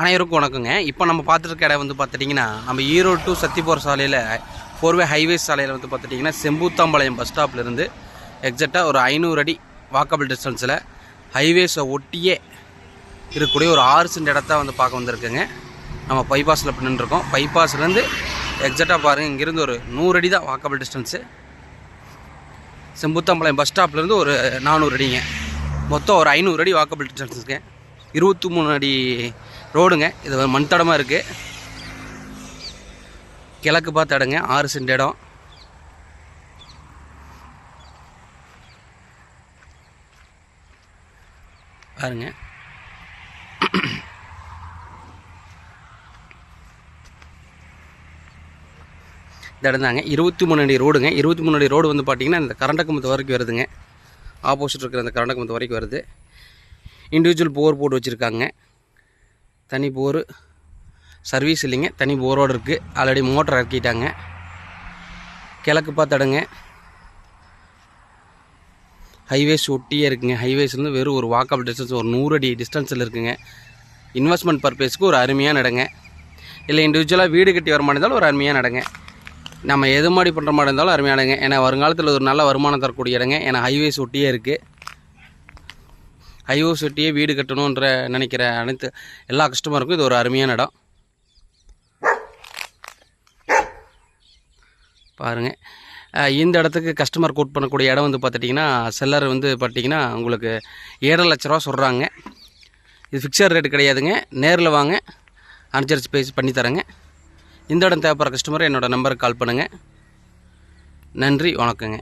அனைவருக்கும் வணக்கங்க. இப்போ நம்ம பார்த்துருக்க இடம் வந்து பார்த்துட்டிங்கன்னா நம்ம ஈரோடு டு சத்திபோர் சாலையில் ஃபோர்வே ஹைவேஸ் சாலையில் வந்து பார்த்துட்டிங்கன்னா செம்பூத்தாம்பாளையம் பஸ் ஸ்டாப்லேருந்து எக்ஸாக்டாக ஒரு ஐநூறு அடி வாக்கபிள் டிஸ்டன்ஸில் ஹைவேஸை ஒட்டியே இருக்கக்கூடிய ஒரு ஆறு சென்ட் இடத்த வந்து பார்க்க வந்திருக்குங்க. நம்ம பைபாஸில் இருக்கோம் பைபாஸ்லேருந்து எக்ஸாக்டாக பாருங்கள் இங்கேருந்து ஒரு நூறு அடி தான் வாக்கபிள் டிஸ்டன்ஸு செம்புத்தாம்பாளையம் பஸ் ஸ்டாப்லேருந்து ஒரு நானூறு அடிங்க. மொத்தம் ஒரு ஐநூறு அடி வாக்கபிள் டிஸ்டன்ஸுங்க இருபத்தி மூணு அடி ரோடுங்க. இது மண் தடமாக இருக்குது கிழக்கு பார்த்த இடங்க ஆறு சென்ட் இடம். பாருங்க. இந்த இடம் தாங்க. இருபத்தி மூணு அடி ரோடுங்க. இருபத்தி மூணு அடி ரோடு வந்து பார்த்தீங்கன்னா இந்த கரண்டக்கம்பத்து வரைக்கும் வருதுங்க. ஆப்போசிட் இருக்கிற அந்த கரண்டக்கம்பத்து வரைக்கும் வருது. இண்டிவிஜுவல் போர் போட்டு வச்சுருக்காங்க. தனி போர். சர்வீஸ் இல்லைங்க தனி போரோடு இருக்குது ஆல்ரெடி மோட்டர் இறக்கிட்டாங்க. கிழக்கு பார்த்தடுங்க. ஹைவேஸ் ஒட்டியே இருக்குங்க. ஹைவேஸ்லேருந்து வெறும் ஒரு வாக்கப் டிஸ்டன்ஸ் ஒரு நூறு அடி டிஸ்டன்ஸில் இருக்குங்க. இன்வெஸ்ட்மெண்ட் பர்பஸ்க்கு ஒரு அருமையாக நடங்க. இல்லை இண்டிவிஜுவலாக வீடு கட்டி வர மாதிரி இருந்தாலும் ஒரு அருமையாக நடங்க. நம்ம எது மாதிரி பண்ணுற மாதிரி இருந்தாலும் அருமையாக இடங்க ஏன்னா வருங்காலத்தில் ஒரு நல்ல வருமானம் தரக்கூடிய இடங்க. ஏன்னா ஹைவேஸ் ஒட்டியே இருக்குது ஐஓ ஒட்டியே வீடு கட்டணுன்ற நினைக்கிற அனைத்து எல்லா கஸ்டமருக்கும் இது ஒரு அருமையான இடம். பாருங்கள் இந்த இடத்துக்கு கஸ்டமர் கோட் பண்ணக்கூடிய இடம் வந்து பார்த்துட்டிங்கன்னா செல்லர் வந்து பார்த்தீங்கன்னா உங்களுக்கு ஏழரை லட்ச ரூபா சொல்கிறாங்க இது ஃபிக்ஸட் ரேட் கிடையாதுங்க. நேரில் வாங்க. அனுசரித்து பேசி பண்ணித்தரேங்க இந்த இடம் தேவைப்படுற கஸ்டமர் என்னோடய நம்பருக்கு கால் பண்ணுங்கள் நன்றி வணக்கங்க.